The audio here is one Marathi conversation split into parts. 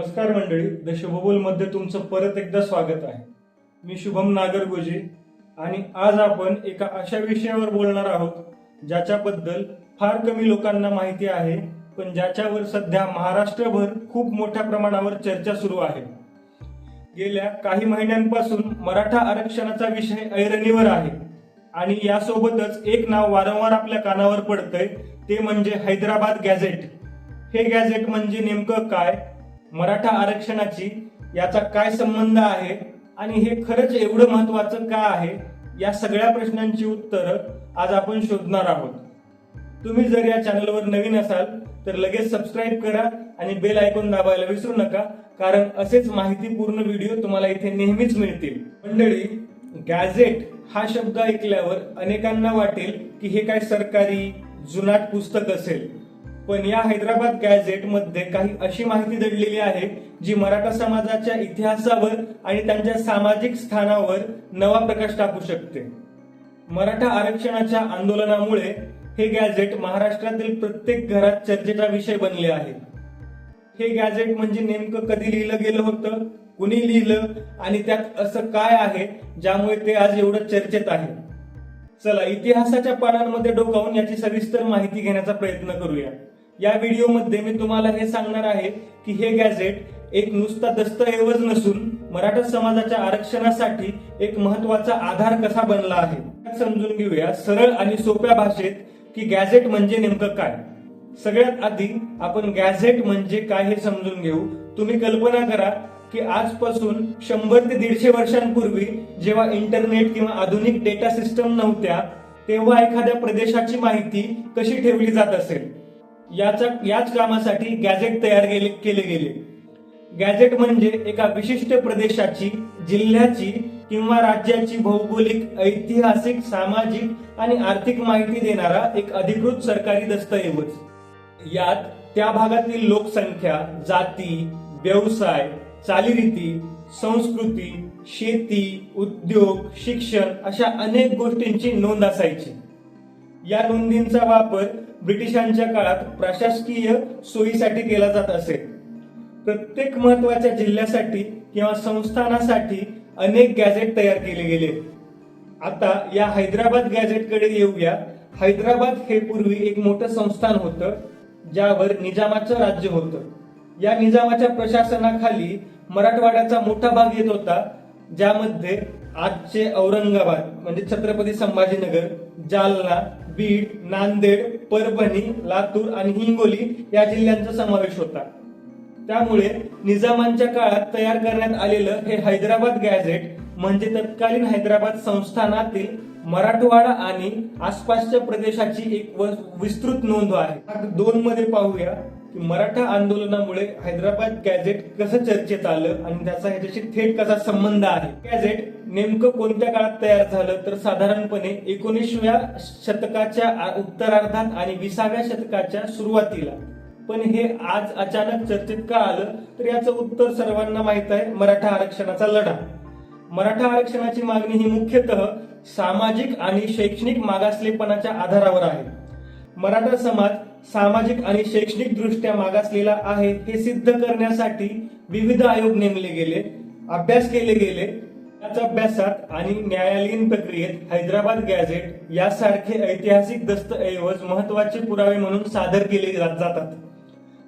नमस्कार मंडळी द शुभबोलमध्ये तुमचं परत एकदा स्वागत आहे. मी शुभम नागरगोजे आणि आज आपण एका अशा विषयावर बोलणार आहोत ज्याच्याबद्दल फार कमी लोकांना माहिती आहे पण ज्याच्यावर सध्या महाराष्ट्रभर खूप मोठ्या प्रमाणावर चर्चा सुरू आहे. गेल्या काही महिन्यांपासून मराठा आरक्षणाचा विषय ऐरणीवर आहे आणि यासोबतच एक नाव वारंवार आपल्या कानावर पडतंय ते म्हणजे हैदराबाद गॅझेट. हे गॅझेट म्हणजे नेमकं काय मराठा आरक्षणाची याचा काय संबंध आहे आणि हे खरंच एवढं महत्वाचं का आहे? या सगळ्या प्रश्नांची उत्तरं आज आपण शोधणार आहोत. तुम्ही जर या चॅनलवर नवीन असाल तर लगेच सबस्क्राईब करा आणि बेल आयकॉन दाबायला विसरू नका कारण असेच माहितीपूर्ण व्हिडिओ तुम्हाला इथे नेहमीच मिळतील. मंडळी गॅझेट हा शब्द ऐकल्यावर अनेकांना वाटेल की हे काय सरकारी जुनाट पुस्तक असेल. पण या हैदराबाद गॅझेटमध्ये काही अशी माहिती दडलेली आहे जी मराठा समाजाच्या इतिहासावर आणि त्यांच्या सामाजिक स्थानावर नवा प्रकाश टाकू शकते. मराठा आरक्षणाच्या आंदोलनामुळे हे गॅझेट महाराष्ट्रातील प्रत्येक घरात चर्चेचा विषय बनले आहे. हे गॅझेट म्हणजे नेमकं कधी लिहिलं गेलं होतं कुणी लिहिलं आणि त्यात असं काय आहे ज्यामुळे ते आज एवढं चर्चेत आहे. चला इतिहासाच्या पानांमध्ये डोकावून याची सविस्तर माहिती घेण्याचा प्रयत्न करूया. या व्हिडिओमध्ये मी तुम्हाला हे सांगणार आहे की हे गॅझेट एक नुसता दस्तऐवज नसून मराठा समाजाच्या आरक्षणासाठी एक महत्त्वाचा आधार कसा बनला आहे? समजून घेऊया सरळ आणि सोप्या भाषेत की गॅझेट म्हणजे नेमकं काय. सगळ्यात आधी आपण गॅझेट म्हणजे काय हे समजून घेऊ. तुम्ही कल्पना करा की आजपासून शंभर ते दीडशे वर्षांपूर्वी जेव्हा इंटरनेट किंवा आधुनिक डेटा सिस्टम नव्हत्या तेव्हा एखाद्या प्रदेशाची माहिती कशी ठेवली जात असेल? याच याच कामासाठी गॅझेट तयार केले केले गेले. गॅझेट म्हणजे एका विशिष्ट प्रदेशाची जिल्ह्याची किंवा राज्याची भौगोलिक ऐतिहासिक सामाजिक आणि आर्थिक माहिती देणारा एक अधिकृत सरकारी दस्तऐवज. यात त्या भागातील लोकसंख्या जाती व्यवसाय चालीरीती संस्कृती शेती उद्योग शिक्षण अशा अनेक गोष्टींची नोंद असायची. या नोंदींचा वापर ब्रिटिशांच्या काळात प्रशासकीय सोयीसाठी केला जात असे. प्रत्येक महत्त्वाच्या जिल्ह्यासाठी किंवा संस्थानासाठी अनेक गॅझेट तयार केले गेले. आता या हैदराबाद गॅझेटकडे येऊया. हैदराबाद हे पूर्वी एक मोठं संस्थान होतं ज्यावर निजामाचं राज्य होतं. या निजामाच्या प्रशासनाखाली मराठवाड्याचा मोठा भाग येत होता ज्यामध्ये आजचे औरंगाबाद म्हणजे छत्रपती संभाजीनगर जालना बीड नांदेड परभणी लातूर आणि हिंगोली या जिल्ह्यांचा समावेश होता. त्यामुळे निजामांच्या काळात तयार करण्यात आलेलं हे हैदराबाद गॅझेट म्हणजे तत्कालीन हैदराबाद संस्थानातील मराठवाडा आणि आसपासच्या प्रदेशाची एक व- विस्तृत नोंद आहे. दोन मध्ये पाहूया की मराठा आंदोलनामुळे हैदराबाद गॅझेट कसं चर्चेत आलं आणि त्याचा ह्याच्याशी थेट कसा संबंध आहे. गॅझेट नेमकं कोणत्या काळात तयार झालं? तर साधारणपणे एकोणीसव्या शतकाच्या उत्तरार्धात आणि विसाव्या शतकाच्या सुरुवातीला. पण हे आज अचानक चर्चेत का आलं? तर याचं उत्तर सर्वांना माहीत आहे मराठा आरक्षणाचा लढा. मराठा आरक्षणाची मागणी ही मुख्यतः सामाजिक आणि शैक्षणिक मागासलेपणाच्या आधारावर आहे. मराठा समाज सामाजिक आणि शैक्षणिक दृष्ट्या मागासलेला आहे हे सिद्ध करण्यासाठी विविध आयोग नेमले गेले अभ्यास केले गेले याच अभ्यासात आणि न्यायालयीन प्रक्रियेत हैदराबाद गॅझेट यासारखे ऐतिहासिक दस्तऐवज महत्त्वाचे पुरावे म्हणून सादर केले जातात.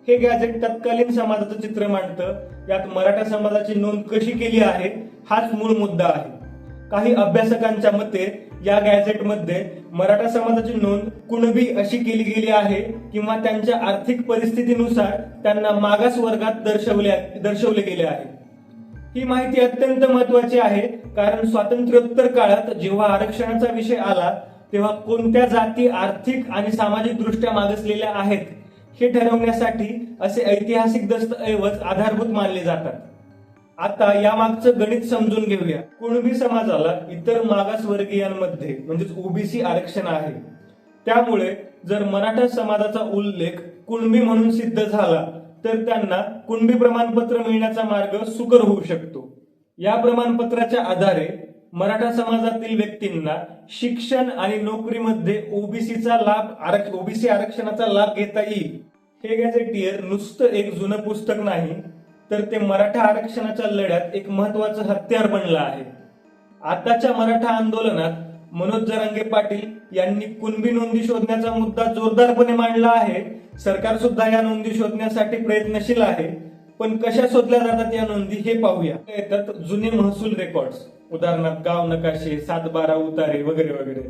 हे गॅझेट तत्कालीन समाजाचं चित्र मांडतं. यात मराठा समाजाची नोंद कशी केली आहे हाच मूळ मुद्दा आहे. काही अभ्यासकांच्या मते या गॅझेटमध्ये मराठा समाजाची नोंद कुणबी अशी केली गेली आहे किंवा त्यांच्या आर्थिक परिस्थितीनुसार त्यांना मागास वर्गात दर्शवले दर्शवले गेले आहे. ही माहिती अत्यंत महत्वाची आहे कारण स्वातंत्र्योत्तर काळात जेव्हा आरक्षणाचा विषय आला तेव्हा कोणत्या जाती आर्थिक आणि सामाजिक दृष्ट्या मागासलेल्या आहेत हे ठरवण्यासाठी असे ऐतिहासिक दस्तऐवज आधारभूत मानले जातात. आता या मागचं गणित समजून घेऊया. कुणबी समाजाला इतर मागासवर्गीयांमध्ये म्हणजेच ओबीसी आरक्षण आहे. त्यामुळे जर मराठा समाजाचा उल्लेख कुणबी म्हणून सिद्ध झाला तर त्यांना कुणबी प्रमाणपत्र मिळण्याचा मार्ग सुकर होऊ शकतो. या प्रमाणपत्राच्या आधारे मराठा समाजातील व्यक्तींना शिक्षण आणि नोकरीमध्ये ओबीसीचा लाभ ओबीसी आरक्षणाचा लाभ घेता येईल. हे गॅझेटियर नुसतं एक जुनं पुस्तक नाही तर ते मराठा आरक्षणाच्या लढ्यात एक महत्वाचं हत्यार बनलं आहे. आताच्या मराठा आंदोलनात मनोज जरांगे पाटील यांनी कुणबी नोंदी शोधण्याचा मुद्दा जोरदारपणे मांडला आहे. सरकार सुद्धा या नोंदी शोधण्यासाठी प्रयत्नशील आहे. पण कशा शोधल्या जातात या नोंदी हे पाहूया. येतात जुने महसूल रेकॉर्ड्स उदाहरणार्थ गाव नकाशे सात बारा उतारे वगैरे वगैरे.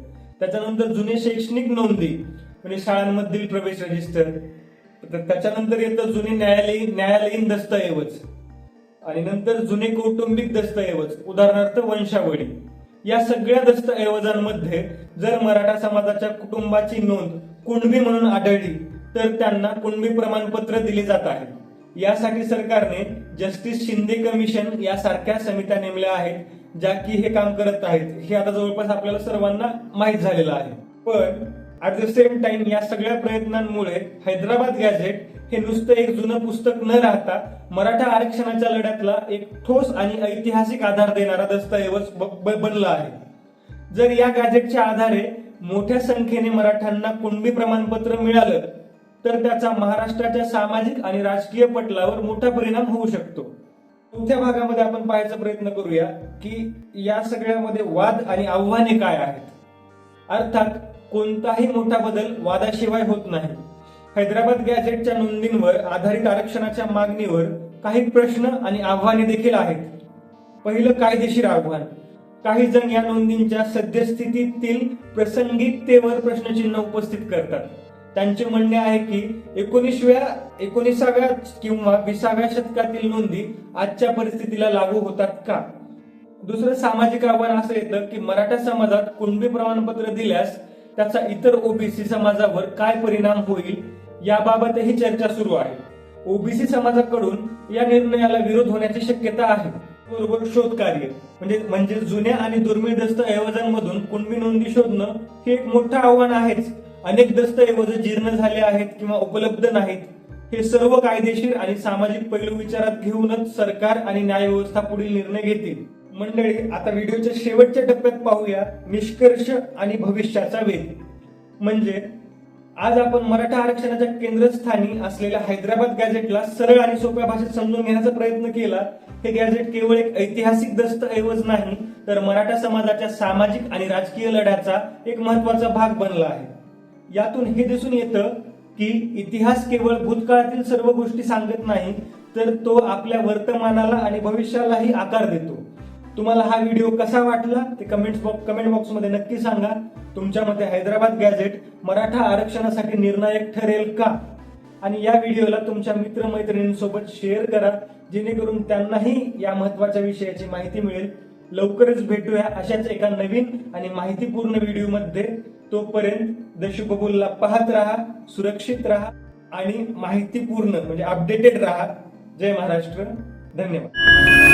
त्याच्यानंतर जुने शैक्षणिक नोंदी म्हणजे शाळांमधील प्रवेश रजिस्टर तर त्याच्यानंतर येतं जुने न्यायालयीन न्यायालयीन दस्तऐवज. आणि नंतर जुने कौटुंबिक दस्तऐवज. उदाहरणार्थ वंशावळी. या सगळ्या दस्तऐवजांमध्ये जर मराठा समाजाच्या कुटुंबाची नोंद कुणबी म्हणून आढळली तर त्यांना कुणबी प्रमाणपत्र दिले जात आहे. यासाठी सरकारने जस्टिस शिंदे कमिशन यासारख्या समित्या नेमल्या आहेत ज्या की हे काम करत आहेत. हे आता जवळपास आपल्याला सर्वांना माहीत झालेलं आहे. पण ॲट द सेम टाइम या सगळ्या प्रयत्नांमुळे हैदराबाद गॅझेट हे नुसतं एक जुनं पुस्तक न राहता मराठा आरक्षणाच्या लढ्यातला एक ठोस आणि ऐतिहासिक आधार देणारा दस्तऐवज बनला आहे. जर या गॅझेटच्या आधारे मोठ्या संख्येने मराठ्यांना कुणबी प्रमाणपत्र मिळालं तर त्याचा महाराष्ट्राच्या सामाजिक आणि राजकीय पटलावर मोठा परिणाम होऊ शकतो. चौथ्या भागामध्ये आपण पाहायचा प्रयत्न करूया की या सगळ्यामध्ये वाद आणि आव्हाने काय आहेत? अर्थात कोणताही मोठा बदल वादाशिवाय होत नाही. हैदराबाद गॅझेटच्या नोंदींवर आधारित आरक्षणाच्या मागणीवर काही प्रश्न आणि आव्हाने देखील आहेत. पहिलं कायदेशीर आव्हान. काही जण या नोंदींच्या सद्यस्थितीतील प्रसंगिकतेवर प्रश्नचिन्ह उपस्थित करतात. त्यांचे म्हणणे आहे की एकोणीसव्या एकोणीसाव्या किंवा विसाव्या शतकातील नोंदी आजच्या परिस्थितीला लागू होतात का? दुसरं सामाजिक आव्हान असं येतं की मराठा समाजात कुणबी प्रमाणपत्र दिल्यास त्याचा इतर ओबीसी समाजावर काय परिणाम होईल याबाबतही चर्चा सुरू आहे. ओबीसी समाजाकडून या निर्णयाला विरोध होण्याची शक्यता आहे. बरोबर शोध कार्य म्हणजे म्हणजे जुन्या आणि दुर्मिळ दस्तऐवजांमधून कुणबी नोंदी शोधणं हे एक मोठं आव्हान आहेच. अनेक दस्तऐवज जीर्ण झाले आहेत किंवा उपलब्ध नाहीत. हे सर्व कायदेशीर आणि सामाजिक पैलू विचारात घेऊनच सरकार आणि न्यायव्यवस्था पुढील निर्णय घेतील. मंडळी आता व्हिडिओच्या शेवटच्या टप्प्यात पाहूया निष्कर्ष आणि भविष्याचा वेध. म्हणजे आज आपण मराठा आरक्षणाच्या केंद्रस्थानी असलेल्या हैदराबाद गॅझेटला सरळ आणि सोप्या भाषेत समजून घेण्याचा प्रयत्न केला. हे गॅझेट केवळ एक ऐतिहासिक दस्तऐवज नाही तर मराठा समाजाच्या सामाजिक आणि राजकीय लढ्याचा एक महत्त्वाचा भाग बनला आहे. यातून हे दिसून येतं की इतिहास केवळ भूतकाळातील सर्व गोष्टी सांगत नाही तर तो आपल्या वर्तमानाला आणि भविष्यालाही आकार देतो. तुम्हाला हा व्हिडिओ कसा वाटला ते कमेंट बॉक्स कमेंट बॉक्समध्ये नक्की सांगा. तुमच्या मते हैदराबाद गॅझेट मराठा आरक्षणासाठी निर्णायक ठरेल का? आणि या व्हिडिओला तुमच्या मित्रमैत्रिणींसोबत शेअर करा जेणेकरून त्यांनाही या महत्त्वाच्या विषयाची माहिती मिळेल. लवकरच भेटूया अशाच एका नवीन आणि माहितीपूर्ण व्हिडिओमध्ये तोपर्यंत दशुबबुलला पाहत राहा सुरक्षित राहा आणि माहितीपूर्ण म्हणजे अपडेटेड राहा. जय महाराष्ट्र. धन्यवाद.